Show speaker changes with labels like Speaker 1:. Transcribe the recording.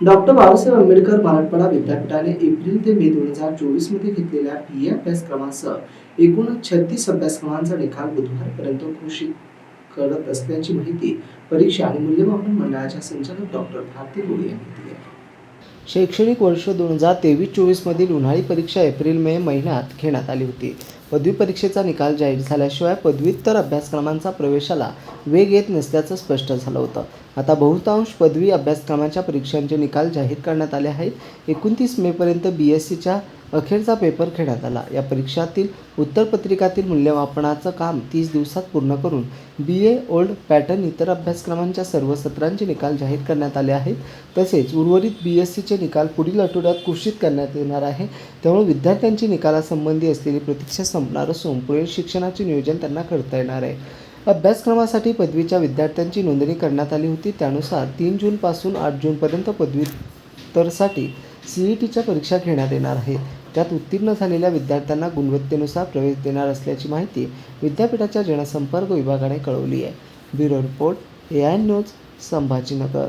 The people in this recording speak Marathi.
Speaker 1: डॉक्टर बाबासाहेब आंबेडकर मराठवाडा विद्यापीठाने एप्रिल ते मे दोन हजार चोवीसमध्ये घेतलेल्या पी ए अभ्यासक्रमासह एकूण छत्तीस अभ्यासक्रमांचा निकाल बुधवारपर्यंत घोषित करत असल्याची माहिती परीक्षा आणि मूल्यमापन मंडळाच्या संचालक डॉक्टर भारती गोळे यांनी दिली आहे. शैक्षणिक वर्ष दोन हजार तेवीस चोवीसमधील उन्हाळी परीक्षा एप्रिल मे महिन्यात घेण्यात आली होती. पदवी परीक्षेचा निकाल जाहीर झाल्याशिवाय पदव्युत्तर अभ्यासक्रमांचा प्रवेशाला वेग येत नसल्याचं स्पष्ट झालं होतं. आता बहुतांश पदवी अभ्यासक्रमांच्या परीक्षांचे निकाल जाहीर करण्यात आले आहेत. एकोणतीस मेपर्यंत बी एस सीच्या अखेरचा पेपर घेण्यात आला. या परीक्षातील उत्तरपत्रिकातील मूल्यमापनाचं काम तीस दिवसात पूर्ण करून बी ए ओल्ड पॅटर्न इतर अभ्यासक्रमांच्या सर्व सत्रांचे निकाल जाहीर करण्यात आले आहेत. तसेच उर्वरित बी एस सीचे निकाल पुढील आठवड्यात घोषित करण्यात येणार आहे. त्यामुळे विद्यार्थ्यांची निकालासंबंधी असलेली प्रतीक्षा संपणार असून पुढील शिक्षणाचे नियोजन त्यांना करता येणार आहे. अभ्यासक्रमासाठी पदवीच्या विद्यार्थ्यांची नोंदणी करण्यात आली होती. त्यानुसार तीन जूनपासून आठ जूनपर्यंत पदव्युत्तरसाठी सी ई टीच्या परीक्षा घेण्यात येणार आहेत. त्यात उत्तीर्ण झालेल्या विद्यार्थ्यांना गुणवत्तेनुसार प्रवेश देणार असल्याची माहिती विद्यापीठाच्या जनसंपर्क विभागाने कळवली आहे. Bureau report A I news Sambhajinagar.